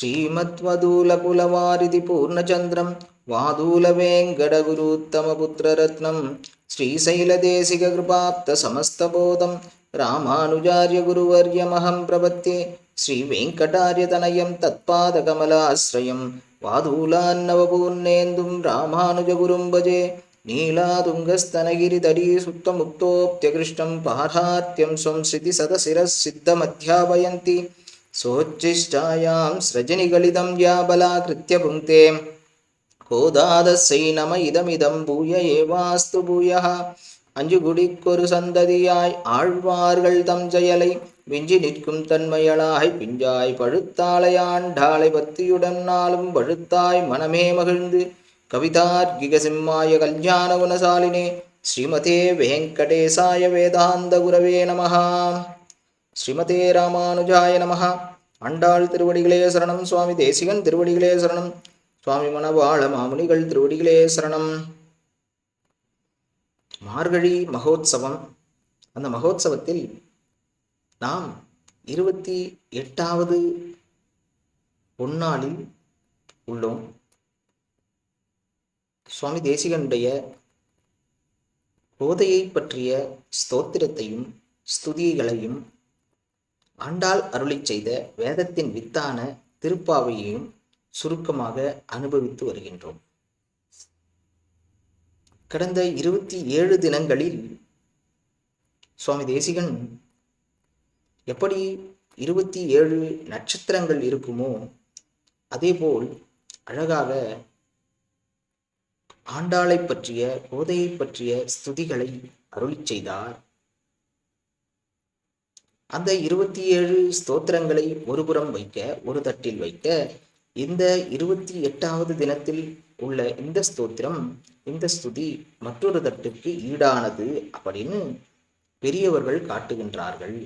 శ్రీమత్వదూలకులవారిది పూర్ణచంద్రం వాదూల వెంకటగురుత్తమపుత్రరత్నం శ్రీశైలదేశిక కృపాప్త సమస్తబోధం రామానుజార్య గురువర్యమహం ప్రపత్తే శ్రీవేంకటార్యతనయం తత్పాదకమలాశ్రయం వాదూలాన్నవపూర్ణేందుం రామానుజగురుం భజే నీలాతుంగస్తనగిరితడీసుప్తముక్తోప్త్యకృష్టం పాఠార్త్యం సంసిద్ధి సదశిరస్సిద్ధమధ్యాపయంతి सोच्छिष्टायां सृजनिगलितं या बलाकृत्य पुङ्क्ते கோதாதசை நம இதமிதம் பூய ஏவாஸ்து பூயः அஞ்சு குடிக்கொரு சந்ததியாய் ஆழ்வார்கள் தம் செயலை விஞ்சி நிற்கும் தன்மையளாய் பிஞ்சாய் பழுத்தாளையாண்டாளை பத்தியுடன் நாளும் பழுத்தாய் மனமே மகிழ்ந்து கவிதார்கிக சிம்மாய கல்யாண குணசாலினே ஸ்ரீமதே வெங்கடேசாய வேதாந்த குரவே நமஹா ஸ்ரீமதே ராமானுஜாய நமஹ. ஆண்டாள் திருவடிகளே சரணம் சுவாமி தேசிகன் திருவடிகளே சரணம் சுவாமி மணவாள மாமுனிகள் திருவடிகளே சரணம். மார்கழி மகோத்சவம். அந்த மகோத்சவத்தில் நாம் இருபத்தி எட்டாவது பொன்னாளில் உள்ளோம். சுவாமி தேசிகனுடைய போதையை பற்றிய ஸ்தோத்திரத்தையும் ஸ்துதிகளையும் ஆண்டாள் அருளிச் செய்த வேதத்தின் வித்தான திருப்பாவையையும் சுருக்கமாக அனுபவித்து வருகின்றோம். கடந்த இருபத்தி ஏழு தினங்களில் சுவாமி தேசிகன் எப்படி இருபத்தி ஏழு நட்சத்திரங்கள் இருக்குமோ அதேபோல் அழகாக ஆண்டாளை பற்றிய கோதையை பற்றிய ஸ்துதிகளை அருளிச் செய்தார். அந்த இருபத்தி ஏழு ஸ்தோத்திரங்களை ஒருபுறம் வைக்க ஒரு தட்டில் வைக்க இந்த இருபத்தி எட்டாவது தினத்தில் உள்ள இந்த ஸ்தோத்திரம் இந்த ஸ்துதி மற்றொரு தட்டுக்கு ஈடானது அப்படின்னு பெரியவர்கள் காட்டுகின்றார்கள்.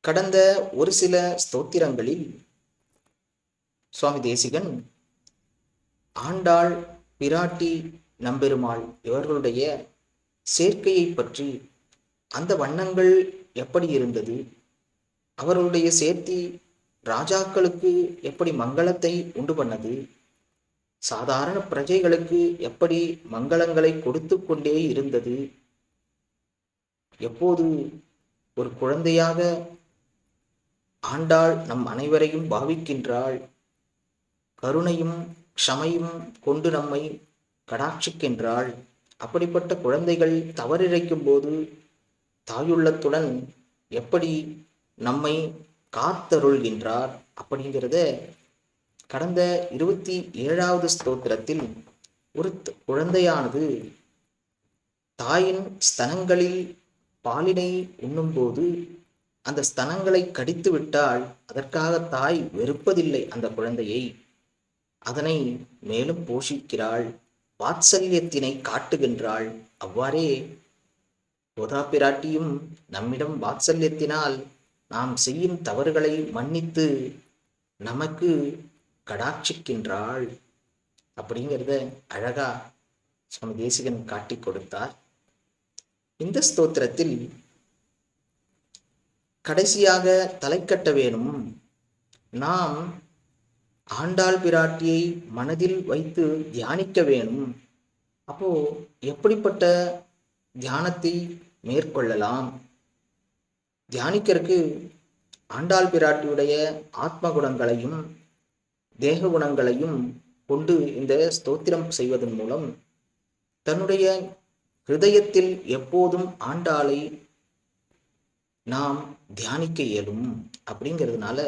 கடந்த ஒரு சில ஸ்தோத்திரங்களில் சுவாமி தேசிகன் ஆண்டாள் பிராட்டி நம்பெருமாள் இவர்களுடைய சேர்க்கையை பற்றி அந்த வண்ணங்கள் எப்படி இருந்தது? அவர்களுடைய சேர்த்தி ராஜாக்களுக்கு எப்படி மங்களத்தை உண்டு பண்ணது? சாதாரண பிரஜைகளுக்கு எப்படி மங்களங்களை கொடுத்து கொண்டே இருந்தது? எப்போது ஒரு குழந்தையாக ஆண்டாள் நம் அனைவரையும் பாவிக்கின்றாள்? கருணையும் க்ஷமையும் கொண்டு நம்மை கடாட்சிக்கின்றாள். அப்படிப்பட்ட குழந்தைகள் தவறிழைக்கும் போது தாயுள்ளத்துடன் எப்படி நம்மை காத்தருள்கின்றார் அப்படிங்கிறத கடந்த இருபத்தி ஏழாவது ஸ்தோத்திரத்தில் ஒரு குழந்தையானது தாயின் ஸ்தனங்களில் பாலினை உண்ணும்போது அந்த ஸ்தனங்களை கடித்து விட்டால் அதற்காக தாய் வெறுப்பதில்லை அந்த குழந்தையை. அதனை மேலும் போஷிக்கிறாள் வாத்சல்யத்தினை காட்டுகின்றாள். அவ்வாறே யோதா பிராட்டியும் நம்மிடம் வாத்சல்யத்தினால் நாம் செய்யும் தவறுகளை மன்னித்து நமக்கு கடாட்சிக்கின்றாள் அப்படிங்கிறத அழகா சுவாமி தேசிகன் காட்டி கொடுத்தார். இந்த ஸ்தோத்திரத்தில் கடைசியாக தலை கட்ட வேணும். நாம் ஆண்டாள் பிராட்டியை மனதில் வைத்து தியானிக்க வேணும். அப்போ எப்படிப்பட்ட தியானத்தை மேற்கொள்ளலாம். தியானிக்கருக்கு ஆண்டாள் பிராட்டியுடைய ஆத்ம குணங்களையும் தேக குணங்களையும் கொண்டு இந்த ஸ்தோத்திரம் செய்வதன் மூலம் தன்னுடைய ஹிருதயத்தில் எப்போதும் ஆண்டாளை நாம் தியானிக்க இயலும். அப்படிங்கிறதுனால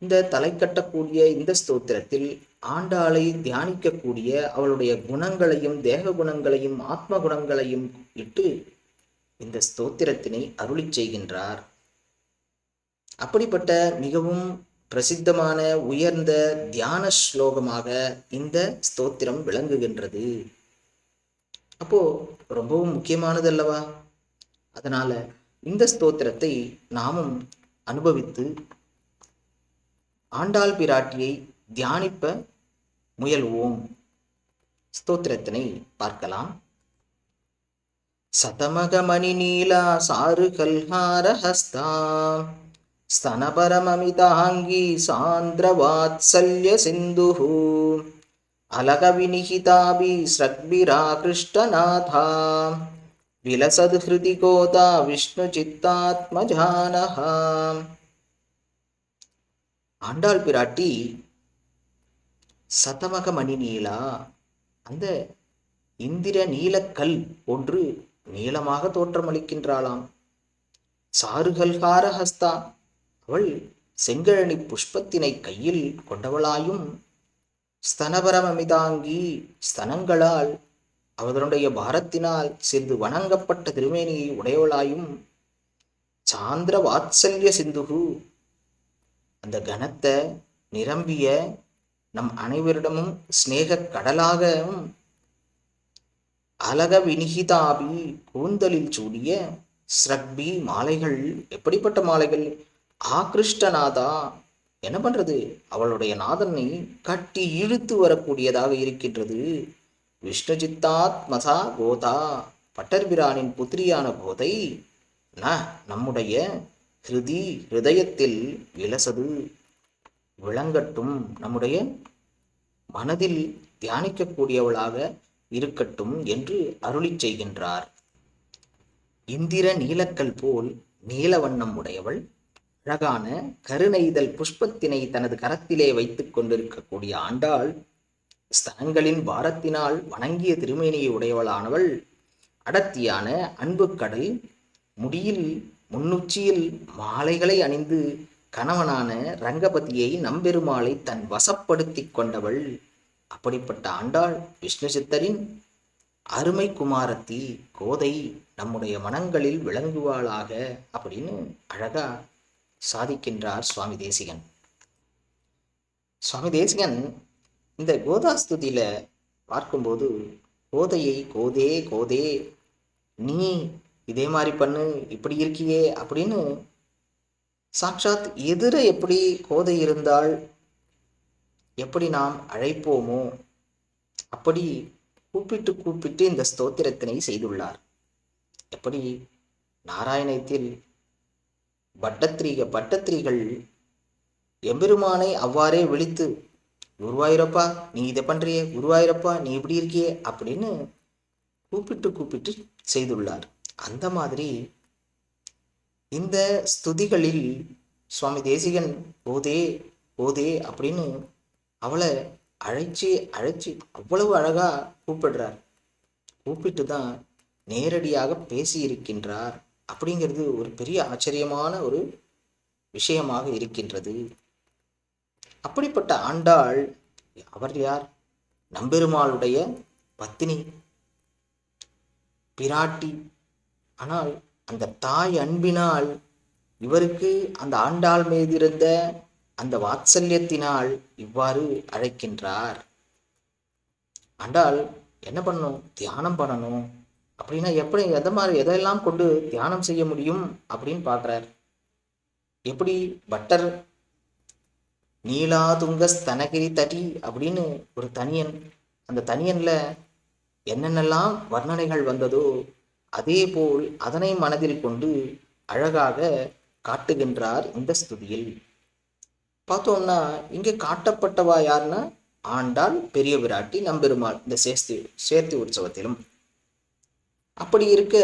இந்த தலை கட்டக்கூடிய இந்த ஸ்தோத்திரத்தில் ஆண்டாளை தியானிக்கக்கூடிய அவளுடைய குணங்களையும் தேக குணங்களையும் ஆத்ம குணங்களையும் இட்டு இந்த ஸ்தோத்திரத்தினை அருளி செய்கின்றார். அப்படிப்பட்ட மிகவும் பிரசித்தமான உயர்ந்த தியான ஸ்லோகமாக இந்த ஸ்தோத்திரம் விளங்குகின்றது. அப்போ ரொம்பவும் முக்கியமானது அல்லவா அதனால இந்த ஸ்தோத்திரத்தை நாமும் அனுபவித்து ஆண்டாள் பிராட்டியை தியானிப்ப முயல்வோம் ஸ்தோத்திரத்தினை பார்க்கலாம் சதமகமணி நீலா சாரு கல்ஹார ஹஸ்தா स्तनपरममिताङ्गी सान्द्रवात्सल्यसिन्धुः अलकविनिहिताभिस्रग्भिराकृष्टनाथा विलसद् हृदि गोदा विष्णुचित्तात्मजानः ஆண்டாள் பிராட்டி சதமக மணி நீலா. அந்த இந்திர நீலக்கல் ஒன்று நீளமாக தோற்றமளிக்கின்றாளாம். சாருகல்கார ஹஸ்தா அவள் செங்கழனி புஷ்பத்தினை கையில் கொண்டவளாயும் ஸ்தனபரமமிதாங்கி ஸ்தனங்களால் அவர்களுடைய பாரத்தினால் சிறிது வணங்கப்பட்ட திருமேனியை உடையவளாயும் சாந்திர வாத்சல்ய சிந்துகு. அந்த கனத்தை நிரம்பிய நம் அனைவரிடமும் சிநேக கடலாகவும் அலக வினிகிதாபி கூந்தலில் சூடிய ஸ்ரக்பி மாலைகள் எப்படிப்பட்ட மாலைகள்? ஆகிருஷ்டநாதா என்ன பண்றது? அவளுடைய நாதனை கட்டி இழுத்து வரக்கூடியதாக இருக்கின்றது. விஷ்ணுஜித்தாத் மசா கோதா பட்டர்பிரானின் புத்திரியான கோதை ந நம்முடைய ஹிருதி ஹிருதயத்தில் விலசது. விளங்கட்டும். நம்முடைய மனதில் தியானிக்கக்கூடியவளாக இருக்கட்டும் என்று அருளிச் செய்கின்றார். இந்திர நீலக்கல் போல் நீலவண்ணம் உடையவள் அழகான கருணைதல் புஷ்பத்தினை தனது கரத்திலே வைத்துக் கொண்டிருக்கக்கூடிய ஆண்டாள் ஸ்தனங்களின் பாரத்தினால் வணங்கிய திருமேனியை உடையவளானவள் அடர்த்தியான அன்பு கடல் முடியில் முன்னுச்சியில் மாலைகளை அணிந்து கணவனான ரங்கபதியை நம்பெருமாளை தன் வசப்படுத்தி கொண்டவள். அப்படிப்பட்ட ஆண்டாள் விஷ்ணு சித்தரின் அருமை குமாரத்தி கோதை நம்முடைய மனங்களில் விளங்குவாளாக அப்படின்னு அழகா சாதிக்கின்றார் சுவாமி தேசிகன். சுவாமி தேசிகன் இந்த கோதாஸ்துதியில பார்க்கும்போது கோதையை கோதே கோதே நீ இதே மாதிரி பண்ணு இப்படி இருக்கியே அப்படின்னு சாட்சாத் எதிர எப்படி கோதை இருந்தால் எப்படி நாம் அழைப்போமோ அப்படி கூப்பிட்டு கூப்பிட்டு இந்த ஸ்தோத்திரத்தினை செய்துள்ளார். எப்படி நாராயணத்தில் பட்டத்ரீக பட்டத்ரீகள் எம்பெருமானை அவ்வாறே விழித்து குருவாயூரப்பா நீ இதை பண்றியே குருவாயூரப்பா நீ இப்படி இருக்கியே அப்படின்னு கூப்பிட்டு கூப்பிட்டு செய்துள்ளார். அந்த மாதிரி இந்த ஸ்துதிகளில் சுவாமி தேசிகன் போதே போதே அப்படின்னு அவளை அழைச்சி அழைச்சி அவ்வளவு அழகா கூப்பிடுறார். கூப்பிட்டு தான் நேரடியாக பேசியிருக்கின்றார் அப்படிங்கிறது ஒரு பெரிய ஆச்சரியமான ஒரு விஷயமாக இருக்கின்றது. அப்படிப்பட்ட ஆண்டாள் அவர் யார்? நம்பெருமாளுடைய பத்தினி பிராட்டி. ஆனால் அந்த தாய் அன்பினால் இவருக்கு அந்த ஆண்டாள் மீதிருந்த அந்த வாத்சல்யத்தினால் இவ்வாறு அழைக்கின்றார். ஆண்டாள் என்ன பண்ணணும்? தியானம் பண்ணணும். அப்படின்னா எப்படி எதை மாதிரி எதையெல்லாம் கொண்டு தியானம் செய்ய முடியும்? அப்படின்னு பார்க்குறார் எப்படி? பட்டர் நீலாதுங்க ஸ்தனகிரி தடி அப்படின்னு ஒரு தனியன் அந்த தனியனில் என்னென்னலாம் வர்ணனைகள் வந்ததோ அதே போல் அதனை மனதில் கொண்டு அழகாக காட்டுகின்றார் இந்த ஸ்துதியில். பார்த்தோம்னா இங்கே காட்டப்பட்டவா யாருன்னா ஆண்டாள் பெரிய விராட்டி நம்பெருமாள் இந்த சேஸ்தி சேர்த்தி உற்சவத்திலும். அப்படி இருக்க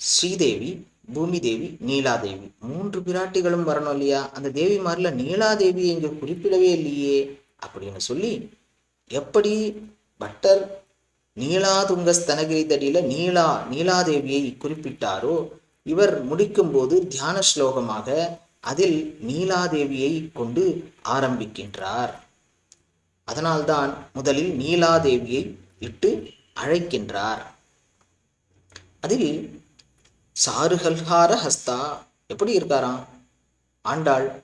ஸ்ரீதேவி பூமி தேவி நீலாதேவி மூன்று பிராட்டிகளும் வரணும் இல்லையா? அந்த தேவி மாதிரில நீலாதேவி இங்கே குறிப்பிடவே இல்லையே அப்படின்னு சொல்லி எப்படி பட்டர் நீலாதுங்கஸ்தனகிரி தடியில நீலா நீலாதேவியை குறிப்பிட்டாரோ? இவர் முடிக்கும்போது தியான ஸ்லோகமாக அதில் நீலாதேவியை கொண்டு ஆரம்பிக்கின்றார். அதனால்தான் முதலில் நீலாதேவியை இட்டு அழைக்கின்றார். அதில் சாருகல்ஹார ஹஸ்தா எப்படி இருக்காராம்? ஆண்டாள்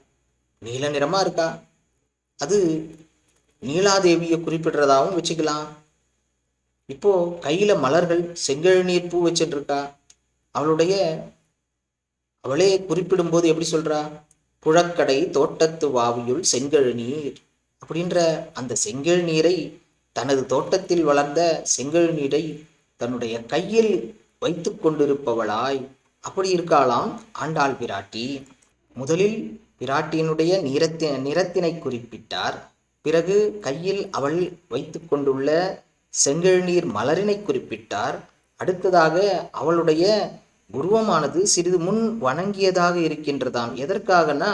நீல நிறமா இருக்கா? அது நீலாதேவியை குறிப்பிடுறதாகவும் வச்சுக்கலாம். இப்போ கையில மலர்கள் செங்கழுநீர் பூ வச்சுட்டு இருக்கா அவளுடைய அவளே குறிப்பிடும்போது எப்படி சொல்றா? புழக்கடை தோட்டத்து வாவியுள் செங்கழுநீர் அப்படின்ற அந்த செங்கழ் நீரை தனது தோட்டத்தில் வளர்ந்த செங்கழ் நீரை தன்னுடைய கையில் வைத்து கொண்டிருப்பவளாய் அப்படி இருக்காளாம் ஆண்டாள் பிராட்டி. முதலில் பிராட்டியினுடைய நிறத்தி நிறத்தினை குறிப்பிட்டார். பிறகு கையில் அவள் வைத்து கொண்டுள்ள செங்கழுநீர் மலரினை குறிப்பிட்டார். அடுத்ததாக அவளுடைய உருவமானது சிறிது முன் வணங்கியதாக இருக்கின்றதாம். எதற்காகனா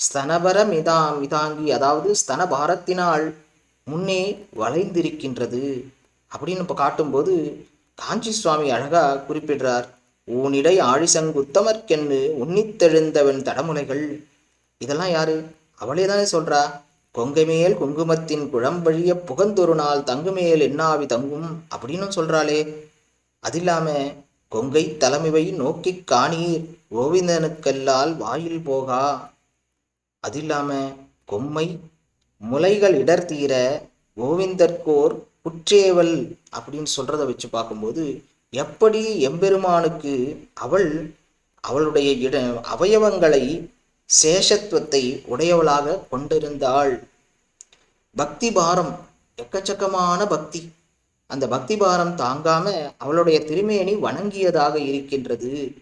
ஸ்தனபர மிதா மிதாங்கி அதாவது ஸ்தனபாரத்தினால் முன்னே வளைந்திருக்கின்றது அப்படின்னு இப்போ காட்டும்போது காஞ்சி சுவாமி அழகா குறிப்பிடுறார். ஊனிடை ஆழிசங்குத்தமர்க்கென்னு உன்னித்தெழுந்தவன் தடமுலைகள். இதெல்லாம் யாரு? அவளே தானே சொல்றா. கொங்குமேல் குங்குமத்தின் குங்குமத்தின் குழம்பழிய புகந்தொரு நாள் தங்குமேல் என்னாவி தங்கும் அப்படின்னு சொல்றாளே. அது இல்லாம கொங்கை தலைமைவை நோக்கிக் காணீர் கோவிந்தனுக்கெல்லால் வாயில் போகா. அது இல்லாம கொம்மை முலைகள் இடர் தீர கோவிந்தர்கோர் குற்றேவல் அப்படின்னு சொல்கிறத வச்சு பார்க்கும்போது எப்படி எம்பெருமானுக்கு அவள் அவளுடைய இட அவயவங்களை சேஷத்துவத்தை உடையவளாக கொண்டிருந்தாள். பக்தி பாரம் எக்கச்சக்கமான பக்தி. அந்த பக்தி பாரம் தாங்காம அவளுடைய திருமேனி வணங்கியதாக இருக்கின்றது.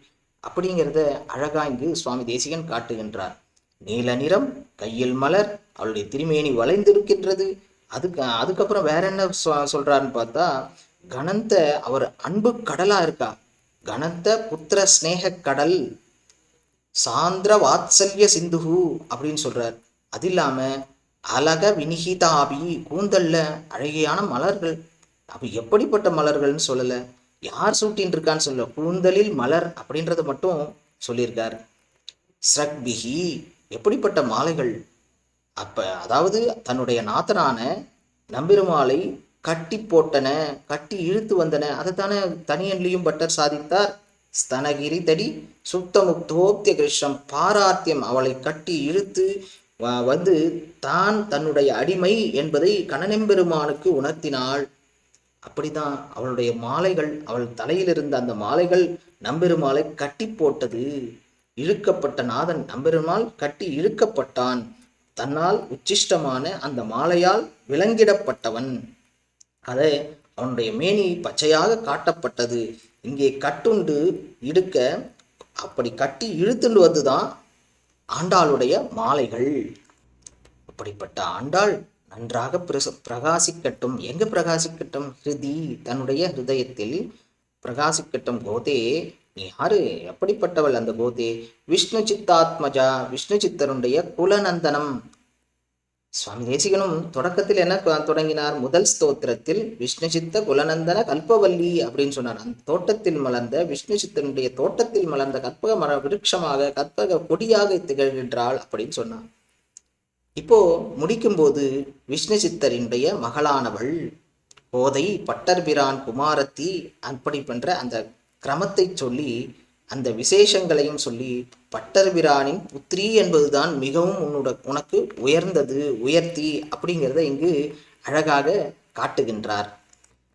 அப்படிங்கிறத அழகா இங்கு சுவாமி தேசிகன் காட்டுகின்றார். நீல நிறம் கையில் மலர் அவளுடைய திருமேனி வளைந்திருக்கின்றது. அதுக்கு அதுக்கப்புறம் வேற என்ன சொ- சொல்றாருன்னு பார்த்தா கணந்த அவர் அன்பு கடலா இருக்கா? கணந்த புத்திர ஸ்நேக கடல். சாந்திர வாத்சல்ய சிந்துஹு அப்படின்னு சொல்றார். அது இல்லாம அழக வினிகிதாபி கூந்தல்ல அழகியான மலர்கள். அப்ப எப்படிப்பட்ட மலர்கள்னு சொல்லல. யார் சூட்டின்னு இருக்கான்னு சொல்லல. கூந்தலில் மலர் அப்படின்றத மட்டும் சொல்லியிருக்கார். ஸ்ரக்பிகி எப்படிப்பட்ட மாலைகள்? அப்ப அதாவது தன்னுடைய நாத்தனான நம்பிருமாலை கட்டி போட்டன கட்டி இழுத்து வந்தன அதைத்தானே தனியன்லையும் பட்டர் சாதித்தார். ஸ்தனகிரி தடி கிருஷ்ணம் பாராத்தியம் அவளை கட்டி இழுத்து வ- வந்து தான் தன்னுடைய அடிமை என்பதை கணனெம்பெருமானுக்கு உணர்த்தினாள். அப்படிதான் அவளுடைய மாலைகள் அவள் தலையில் இருந்த அந்த மாலைகள் நம்பெருமாளை கட்டி போட்டது. இழுக்கப்பட்ட நாதன் நம்பெருமாள் கட்டி இழுக்கப்பட்டான். தன்னால் உச்சிஷ்டமான அந்த மாலையால் விலங்கிடப்பட்டவன். அதை அவனுடைய மேனி பச்சையாக காட்டப்பட்டது. இங்கே கட்டுண்டு இடுக்க அப்படி கட்டி இழுத்துண்டு வந்துதான் ஆண்டாளுடைய மாலைகள். அப்படிப்பட்ட ஆண்டாள் நன்றாக பிரச பிரகாசிக்கட்டும். எங்க பிரகாசிக்கட்டும்? ஹிருதி தன்னுடைய ஹிருதயத்தில் பிரகாசிக்கட்டும். கோதே நீ யாரு? எப்படிப்பட்டவள் அந்த கோதே? விஷ்ணு சித்தாத்மஜா விஷ்ணு சித்தருடைய குலநந்தனம். சுவாமி தேசிகனும் தொடக்கத்தில் என்ன தொடங்கினார்? முதல் ஸ்தோத்திரத்தில் விஷ்ணு சித்த குலநந்தன கல்பவல்லி அப்படின்னு சொன்னார். அந்த தோட்டத்தில் மலர்ந்த விஷ்ணு சித்தனுடைய தோட்டத்தில் மலர்ந்த கற்பக மர விருட்சமாக கற்பக கொடியாக திகழ்கின்றாள் அப்படின்னு சொன்னார். இப்போ முடிக்கும்போது விஷ்ணு சித்தரினுடைய மகளானவள் கோதை பட்டர்பிரான் குமாரத்தி அப்படி பண்ற அந்த கிரமத்தை சொல்லி அந்த விசேஷங்களையும் சொல்லி பட்டர்பிரானின் புத்திரி என்பதுதான் மிகவும் உன்னோட உனக்கு உயர்ந்தது உயர்த்தி அப்படிங்கிறத இங்கு அழகாக காட்டுகின்றார்.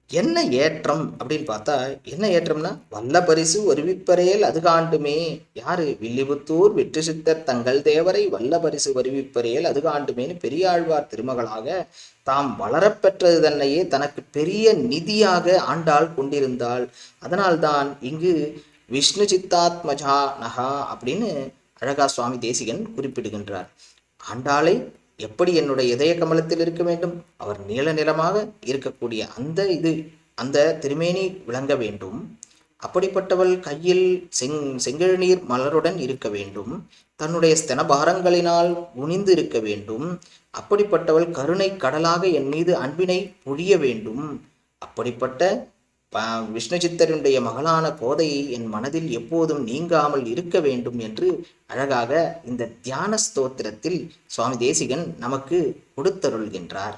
என்ன ஏற்றம் அப்படின்னு பார்த்தா என்ன ஏற்றம்னா வல்ல பரிசு வருவிப்பரேல் அது காண்டுமே. யாரு? வில்லிபுத்தூர் வெற்றி சித்தர் தங்கள் தேவரை வல்ல பரிசு வருவிப்பரேல் அது காண்டுமேன்னு பெரியாழ்வார் திருமகளாக தாம் வளரப்பெற்றது தன்னையே தனக்கு பெரிய நிதியாக ஆண்டாள் கொண்டிருந்தாள். அதனால்தான் இங்கு விஷ்ணு சித்தாத்மஜா நகா அப்படின்னு அழகா சுவாமி தேசிகன் குறிப்பிடுகின்றார். ஆண்டாளை எப்படி என்னுடைய இதய கமலத்தில் இருக்க வேண்டும்? அவர் நீல நிறமாக இருக்கக்கூடிய அந்த இது அந்த திருமேனி விளங்க வேண்டும். அப்படிப்பட்டவள் கையில் செங் செங்கழுநீர் மலருடன் இருக்க வேண்டும். தன்னுடைய ஸ்தனபாரங்களினால் குனிந்து இருக்க வேண்டும். அப்படிப்பட்டவள் கருணை கடலாக என் மீது அன்பினை பொழிய வேண்டும். அப்படிப்பட்ட விஷ்ணு சித்தருடைய மகளான கோதையை என் மனதில் எப்போதும் நீங்காமல் இருக்க வேண்டும் என்று அழகாக இந்த தியான ஸ்தோத்திரத்தில் சுவாமி தேசிகன் நமக்கு கொடுத்தருள்கின்றார்.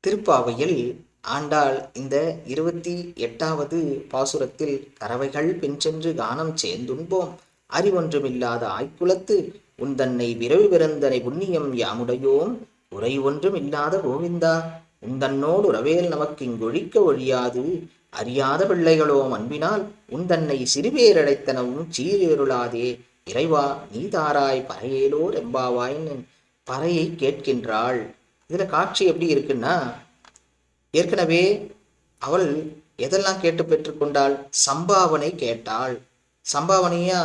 திருப்பாவையில் ஆண்டாள் இந்த இருபத்தி எட்டாவது பாசுரத்தில் கறவைகள் பின்சென்று கானம் சேர்ந்துண்போம். அறிவொன்றுமில்லாத ஆய்க்குலத்து உந்தன்னை விரவி பிறந்தனை புண்ணியம் யாமுடையோம். உரை ஒன்றும் இல்லாத கோவிந்தா. உந்தன்னோடு உறவேல் நமக்கு இங்கொழிக்க ஒழியாது. அறியாத பிள்ளைகளோ அன்பினால் உந்தன்னை சிறுபேரடைத்தனவும் சீரேருளாதே இறைவா நீ தாராய் பறையேலோர் எம்பாவாய்ன்னு பறையை கேட்கின்றாள். இதில் காட்சி எப்படி இருக்குன்னா ஏற்கனவே அவள் எதெல்லாம் கேட்டு பெற்றுக்கொண்டாள்? சம்பாவனை கேட்டாள். சம்பாவனையா?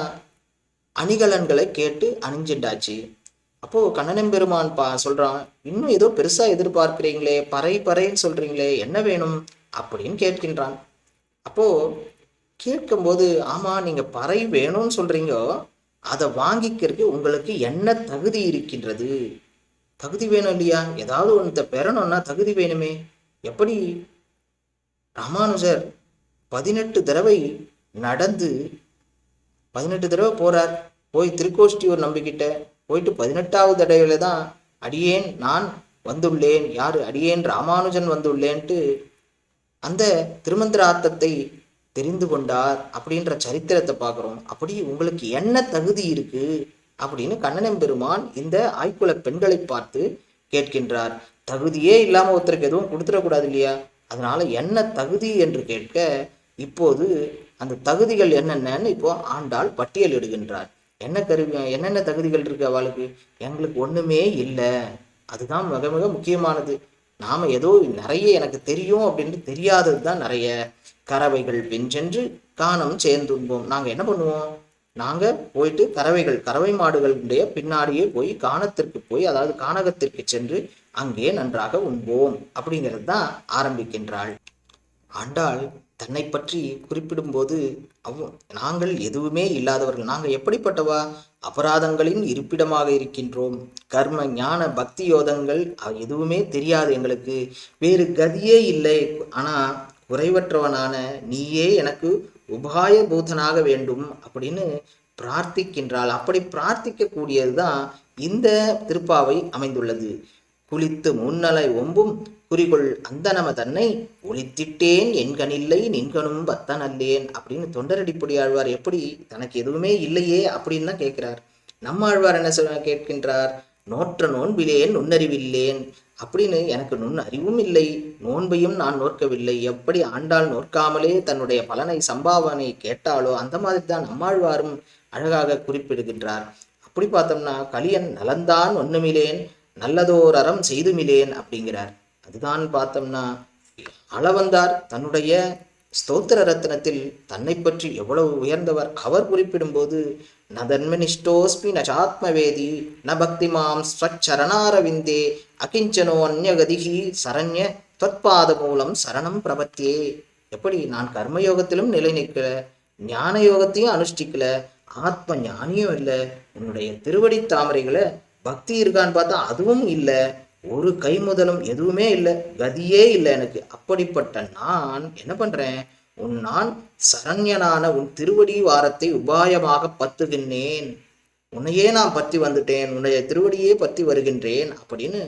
அணிகலன்களை கேட்டு அணிஞ்சிட்டாச்சு அப்போ கண்ணனம் பெருமான் பா சொல்றான் இன்னும் ஏதோ பெருசா எதிர்பார்க்கிறீங்களே பறை பறைன்னு சொல்றீங்களே என்ன வேணும்? அப்படின்னு கேட்கின்றான். அப்போ கேட்கும்போது ஆமா நீங்க பறை வேணும்னு சொல்றீங்க அதை வாங்கிக்கிறதுக்கு உங்களுக்கு என்ன தகுதி இருக்கின்றது? தகுதி வேணும் இல்லையா? ஏதாவது ஒன்றத்தை பெறணும்னா தகுதி வேணுமே. எப்படி? ராமானுஜர் பதினெட்டு தடவை நடந்து பதினெட்டு தடவை போறார். போய் திருக்கோஷ்டியூர் நம்பிக்கிட்ட போயிட்டு பதினெட்டாவது தடவையில தான் அடியேன் நான் வந்துள்ளேன். யார்? அடியேன் ராமானுஜன் வந்துள்ளேன்ட்டு அந்த திருமந்திரார்த்தத்தை தெரிந்து கொண்டார் அப்படின்ற சரித்திரத்தை பார்க்குறோம். அப்படி உங்களுக்கு என்ன தகுதி இருக்கு அப்படின்னு கண்ணனம் பெருமான் இந்த ஆய்க்குல பெண்களை பார்த்து கேட்கின்றார். தகுதியே இல்லாம ஒருத்தருக்கு எதுவும் கொடுத்துடக்கூடாது இல்லையா? அதனால என்ன தகுதி என்று கேட்க இப்போது அந்த தகுதிகள் என்னென்னன்னு இப்போ ஆண்டாள் பட்டியலிடுகின்றார். என்ன கருவி என்னென்ன தகுதிகள் இருக்கு அவளுக்கு? எங்களுக்கு ஒண்ணுமே இல்லை. அதுதான் மிக மிக முக்கியமானது. நாம ஏதோ நிறைய எனக்கு தெரியும் அப்படின்னு தெரியாதது தான் நிறைய. கறவைகள் பிஞ்சென்று காணம் சேர்ந்துண்போம். நாங்க என்ன பண்ணுவோம்? நாங்க போயிட்டு கறவைகள் கறவை மாடுகளுடைய பின்னாடியே போய் காணத்திற்கு போய் அதாவது கானகத்திற்கு சென்று அங்கே நன்றாக உண்போம். அப்படிங்கிறது தான் ஆரம்பிக்கின்றாள். ஆண்டாள் தன்னை பற்றி குறிப்பிடும்போது அவ் நாங்கள் எதுவுமே இல்லாதவர்கள். நாங்கள் எப்படிப்பட்டவா? அபராதங்களின் இருப்பிடமாக இருக்கின்றோம். கர்ம ஞான பக்தி யோதங்கள் எதுவுமே தெரியாது எங்களுக்கு. வேறு கதியே இல்லை. ஆனால் குறைவற்றவனான நீயே எனக்கு உபாய பூதனாக வேண்டும் அப்படின்னு பிரார்த்திக்கின்றாள். அப்படி பிரார்த்திக்கக்கூடியது தான் இந்த திருப்பாவை அமைந்துள்ளது. குளித்து முன்னலை ஒம்பும் குறிகொள் அந்தனம தன்னை ஒளித்திட்டேன் என்கனில்லை நின்கனும் பத்தனல்லேன் அப்படின்னு தொண்டரடிப்பொடி ஆழ்வார் எப்படி தனக்கு எதுவுமே இல்லையே அப்படின்னு தான் கேட்கிறார். நம்ம ஆழ்வார் என்ன சொல்ல கேட்கின்றார்? நோற்ற நோன்பிலேன் நுண்ணறிவில்லேன் அப்படின்னு எனக்கு நுண் அறிவும் இல்லை நோன்பையும் நான் நோற்கவில்லை. எப்படி ஆண்டாள் நோற்காமலே தன்னுடைய பலனை சம்பாவனை கேட்டாலோ அந்த மாதிரி தான் நம்மாழ்வாரும் அழகாக குறிப்பிடுகின்றார். அப்படி பார்த்தோம்னா கலியன் நலந்தான் ஒண்ணுமிலேன் நல்லதோர் அறம் செய்துமிலேன் அப்படிங்கிறார். அதுதான் பார்த்தோம்னா அளவந்தார் தன்னுடைய ஸ்தோத்திர ரத்னத்தில் தன்னை பற்றி எவ்வளவு உயர்ந்தவர். அவர் குறிப்பிடும்போது நதன்மனிஷ்டோஸ்மி நச்சாத்மவேதி ந பக்திமாம் ஸ்வச்சரணாரவிந்தே அகிஞ்சனோ அந்யகதிகி சரண்ய தொற்பாத மூலம் சரணம் பிரபத்தியே. எப்படி நான் கர்மயோகத்திலும் நிலை நிற்கல ஞான யோகத்தையும் அனுஷ்டிக்கல ஆத்ம ஞானியும் இல்லை உன்னுடைய திருவடி தாமரைகளை பக்தி இருக்கான்னு பார்த்தா அதுவும் இல்லை. ஒரு கை முதலும் எதுவுமே இல்லை. கதியே இல்லை எனக்கு. அப்படிப்பட்ட நான் என்ன பண்றேன்? உன் நான் சரண்யனான உன் திருவடி வாரத்தை உபாயமாக பத்துகின்றேன். உன்னையே நான் பற்றி வந்துட்டேன். உன்னுடைய திருவடியே பற்றி வருகின்றேன் அப்படின்னு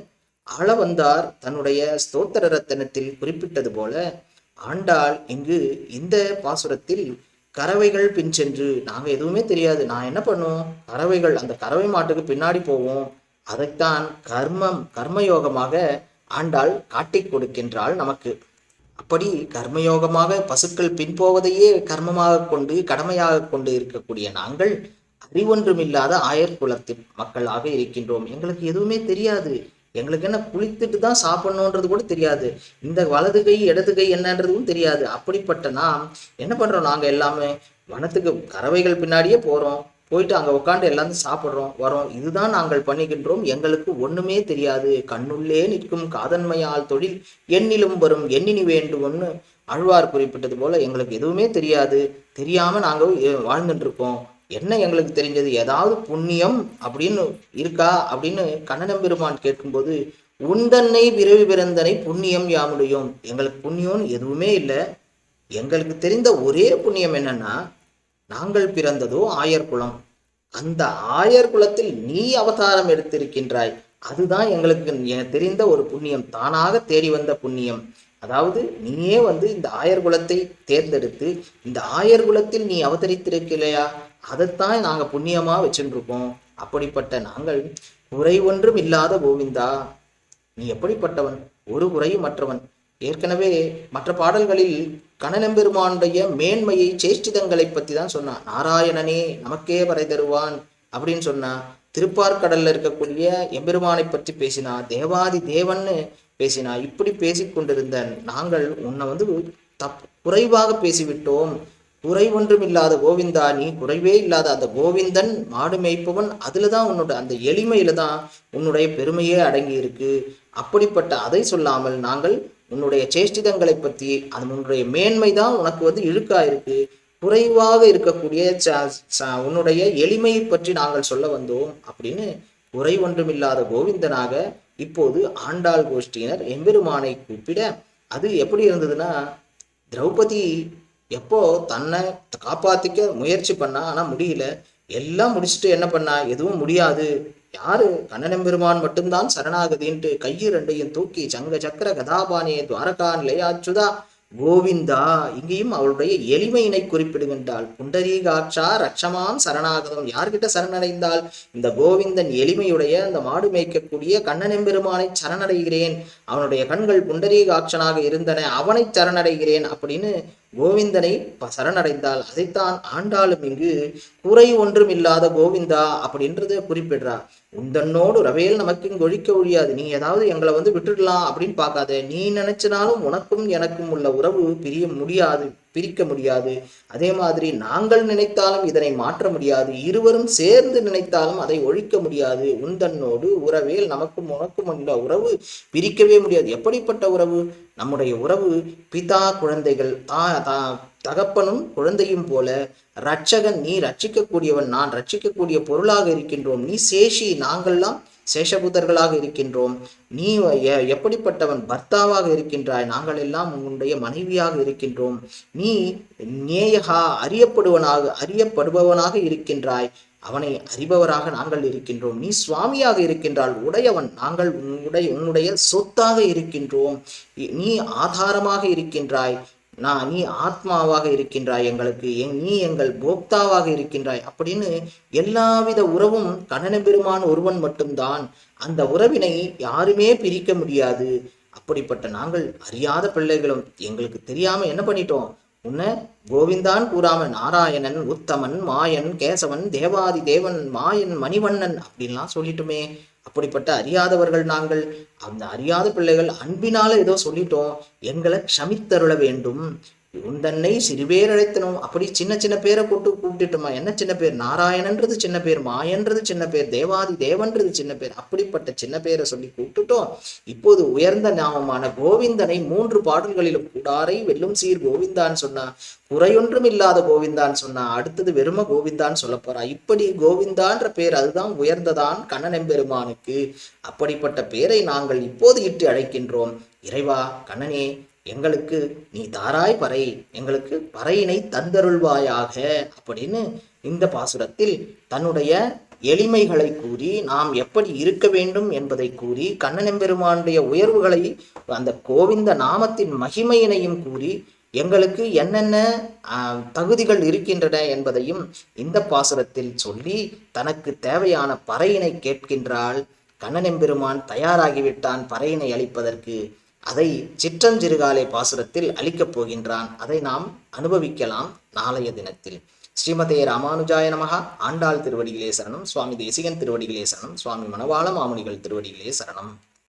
ஆள வந்தார் தன்னுடைய ஸ்தோத்திர ரத்தனத்தில் குறிப்பிட்டது போல ஆண்டாள் இங்கு இந்த பாசுரத்தில் கறவைகள் பின் சென்று நாங்கள் எதுவுமே தெரியாது. நான் என்ன பண்ணுவோம் கறவைகள் அந்த கறவை மாட்டுக்கு பின்னாடி போவோம். அதைத்தான் கர்மம் கர்மயோகமாக ஆண்டாள் காட்டிக் கொடுக்கின்றாள் நமக்கு. அப்படி கர்மயோகமாக பசுக்கள் பின்போவதையே கர்மமாக கொண்டு கடமையாக கொண்டு இருக்கக்கூடிய நாங்கள் அறிவொன்றுமில்லாத ஆயர் குலத்தின் மக்களாக இருக்கின்றோம். எங்களுக்கு எதுவுமே தெரியாது. எங்களுக்கு என்ன குளித்துட்டு தான் சாப்பிடணுன்றது கூட தெரியாது. இந்த வலது கை இடது கை என்னன்றதும் தெரியாது. அப்படிப்பட்ட நாம் என்ன பண்றோம்? நாங்க எல்லாமே வனத்துக்கு கறவைகள் பின்னாடியே போறோம். போயிட்டு அங்கே உட்காந்து எல்லாரும் சாப்பிட்றோம் வரோம் இதுதான் நாங்கள் பண்ணுகின்றோம் எங்களுக்கு ஒண்ணுமே தெரியாது. கண்ணுள்ளே நிற்கும் காதன்மையால் தொழில் எண்ணிலும் வரும். எண்ணினி வேண்டும்னு அழ்வார் குறிப்பிட்டது போல எங்களுக்கு எதுவுமே தெரியாது. தெரியாம நாங்கள் வாழ்ந்துட்டு இருக்கோம். என்ன எங்களுக்கு தெரிஞ்சது? ஏதாவது புண்ணியம் அப்படின்னு இருக்கா? அப்படின்னு கண்ணனம் பெருமான் கேட்கும்போது உந்தன்னை விரைவு பிறந்தனை புண்ணியம் யாமுடையும். எங்களுக்கு புண்ணியம்னு எதுவுமே இல்லை. எங்களுக்கு தெரிந்த ஒரே புண்ணியம் என்னன்னா நாங்கள் பிறந்ததோ ஆயர் குலம். அந்த ஆயர் குலத்தில் நீ அவதாரம் எடுத்திருக்கின்றாய். அதுதான் எங்களுக்கு தெரிந்த ஒரு புண்ணியம். தானாக தேடி வந்த புண்ணியம். அதாவது நீயே வந்து இந்த ஆயர் குலத்தை தேர்ந்தெடுத்து இந்த ஆயர் குலத்தில் நீ அவதரித்திருக்கலையா அதைத்தான் நாங்கள் புண்ணியமாக வச்சுட்டு அப்படிப்பட்ட நாங்கள் குறை ஒன்றும் இல்லாத கோவிந்தா. நீ எப்படிப்பட்டவன்? ஒரு குறையும் மற்றவன். ஏற்கனவே மற்ற பாடல்களில் கணநம்பெருமானுடைய மேன்மையை சேஷ்டிதங்களை பற்றி தான் சொன்னான் நாராயணனே நமக்கே வரை தருவான் அப்படின்னு சொன்னா திருப்பார்கடல்ல இருக்கக்கூடிய எம்பெருமானை பற்றி பேசினா தேவாதி தேவன்னு பேசினா இப்படி பேசிக்கொண்டிருந்த நாங்கள் உன்னை வந்து தப் குறைவாக பேசிவிட்டோம். குறை ஒன்றும் இல்லாத கோவிந்தா நீ குறைவே இல்லாத அந்த கோவிந்தன் மாடு மேய்ப்பவன் அதுல தான் உன்னோட அந்த எளிமையில தான் உன்னுடைய பெருமையே அடங்கி இருக்கு அப்படிப்பட்ட அதை சொல்லாமல் நாங்கள் உன்னுடைய சேஷ்டிதங்களை பற்றி அது உன்னுடைய மேன்மை தான் உனக்கு வந்து இழுக்கா இருக்கு குறைவாக இருக்கக்கூடிய ச- ச- உன்னுடைய எளிமையை பற்றி நாங்கள் சொல்ல வந்தோம் அப்படின்னு குறை ஒன்றுமில்லாத கோவிந்தனாக இப்போது ஆண்டாள் கோஷ்டியினர் எம்பெருமானை கூப்பிட அது எப்படி இருந்ததுன்னா திரௌபதி எப்போ தன்னை காப்பாத்திக்க முயற்சி பண்ணா ஆனா முடியல. எல்லாம் முடிச்சுட்டு என்ன பண்ணா? எதுவும் முடியாது. யாரு? கண்ணனெம்பெருமான் மட்டும்தான் சரணாகதின்ட்டு கையை ரெண்டையும் தூக்கி சங்க சக்கர கதாபாணியை துவாரகா நிலையாச்சுதா கோவிந்தா இங்கேயும் அவளுடைய எளிமையினை குறிப்பிடுகின்றாள். புண்டரீகாட்சா ரட்சமாம் சரணாகதம். யார்கிட்ட சரணடைந்தால் இந்த கோவிந்தன் எளிமையுடைய அந்த மாடு மேய்க்கக்கூடிய கண்ணனெம்பெருமானை சரணடைகிறேன். அவனுடைய கண்கள் புண்டரீகாட்சனாக இருந்தன. அவனை சரணடைகிறேன் அப்படின்னு கோவிந்தனை ப- சரணடைந்தால் அதைத்தான் ஆண்டாலும் இங்கு குறை ஒன்றும் இல்லாத கோவிந்தா அப்படின்றத குறிப்பிடுறா உந்தன்னோடு ரவேல் நமக்கு இங்கு ஒழிக்க ஒழியாது. நீ ஏதாவது எங்களை வந்து விட்டுடலாம் அப்படின்னு பார்க்காத. நீ நினைச்சனாலும் உனக்கும் எனக்கும் உள்ள உறவு பிரிய முடியாது. பிரிக்க முடியாது. அதே மாதிரி நாங்கள் நினைத்தாலும் இதனை மாற்ற முடியாது. இருவரும் சேர்ந்து நினைத்தாலும் அதை ஒழிக்க முடியாது. உந்தன்னோடு உறவேல் நமக்கும் உனக்கும் உள்ள உறவு பிரிக்கவே முடியாது. எப்படிப்பட்ட உறவு? நம்முடைய உறவு பிதா குழந்தைகள் ஆ தகப்பனும் குழந்தையும் போல. ரட்சகன் நீ ரட்சிக்கக்கூடியவன் நான் ரட்சிக்கக்கூடிய பொருளாக இருக்கின்றோம். நீ சேஷி நாங்கள்லாம் சேஷபூதர்களாக இருக்கின்றோம். நீ எ- எப்படிப்பட்டவன் பர்த்தாவாக இருக்கின்றாய்? நாங்கள் எல்லாம் உன்னுடைய மனைவியாக இருக்கின்றோம். நீ நேயகா அறியப்படுவனாக அறியப்படுபவனாக இருக்கின்றாய். அவனை அறிபவராக நாங்கள் இருக்கின்றோம். நீ சுவாமியாக இருக்கின்றால் உடையவன் நாங்கள் உன்னுடைய உன்னுடைய சொத்தாக இருக்கின்றோம். நீ ஆதாரமாக இருக்கின்றாய். நான் நீ ஆத்மாவாக இருக்கின்றாய் எங்களுக்கு நீ எங்கள் போக்தாவாக இருக்கின்றாய் அப்படின்னு எல்லாவித உறவும் கண்ணன பெருமான் ஒருவன் மட்டும்தான். அந்த உறவினை யாருமே பிரிக்க முடியாது. அப்படிப்பட்ட நாங்கள் அறியாத பிள்ளைகளும் எங்களுக்கு தெரியாம என்ன பண்ணிட்டோம்? உன்ன கோவிந்தான் கூறாம நாராயணன் உத்தமன் மாயன் கேசவன் தேவாதி தேவன் மாயன் மணிவண்ணன் அப்படின்லாம் சொல்லிட்டுமே. அப்படிப்பட்ட அறியாதவர்கள் நாங்கள். அந்த அறியாத பிள்ளைகள் அன்பினால ஏதோ சொல்லிட்டோம். எங்களை க்ஷமித்தருள வேண்டும். உந்தன்னை சிறுபேர் அழைத்தனும் அப்படி சின்ன சின்ன பேரை கூட்டு கூப்பிட்டுட்டுமா? என்ன சின்ன பேர்? நாராயணன்றது சின்ன பேர் மாயன்றது சின்ன பேர் தேவாதி தேவன்றது சின்ன பேர். அப்படிப்பட்ட சின்ன பேரை சொல்லி கூப்பிட்டுட்டோம். இப்போது உயர்ந்த நாமமான கோவிந்தனை மூன்று பாடல்களிலும் கூடாரை வெல்லும் சீர் கோவிந்தான்னு சொன்னா குறையொன்றும் இல்லாத கோவிந்தான்னு சொன்னா அடுத்தது வெறும கோவிந்தான்னு சொல்ல போறா. இப்படி கோவிந்தான்ற பேர் அதுதான் உயர்ந்ததான் கண்ணனெம்பெருமானுக்கு அப்படிப்பட்ட பேரை நாங்கள் இப்போது இட்டு அழைக்கின்றோம். இறைவா கண்ணனே எங்களுக்கு நீ தாராய் பறை எங்களுக்கு பறையினை தந்தருள்வாயாக அப்படின்னு இந்த பாசுரத்தில் தன்னுடைய எளிமைகளை கூறி நாம் எப்படி இருக்க வேண்டும் என்பதை கூறி கண்ணனெம்பெருமானுடைய உயர்வுகளை அந்த கோவிந்த நாமத்தின் மகிமையினையும் கூறி எங்களுக்கு என்னென்ன தகுதிகள் இருக்கின்றன என்பதையும் இந்த பாசுரத்தில் சொல்லி தனக்கு தேவையான பறையினை கேட்கின்றாள். கண்ணனெம்பெருமான் தயாராகிவிட்டான் பறையினை அளிப்பதற்கு. அதை சிற்றஞ்சிறுகாலை பாசுரத்தில் அளிக்கப் போகின்றான். அதை நாம் அனுபவிக்கலாம் நாளைய தினத்தில். ஸ்ரீமதே ராமானுஜாய நமகா ஆண்டாள் திருவடிகளே சரணம். சுவாமி தேசிகன் திருவடிகளே சரணம். சுவாமி மணவாள மாமுனிகள் திருவடிகளே சரணம்.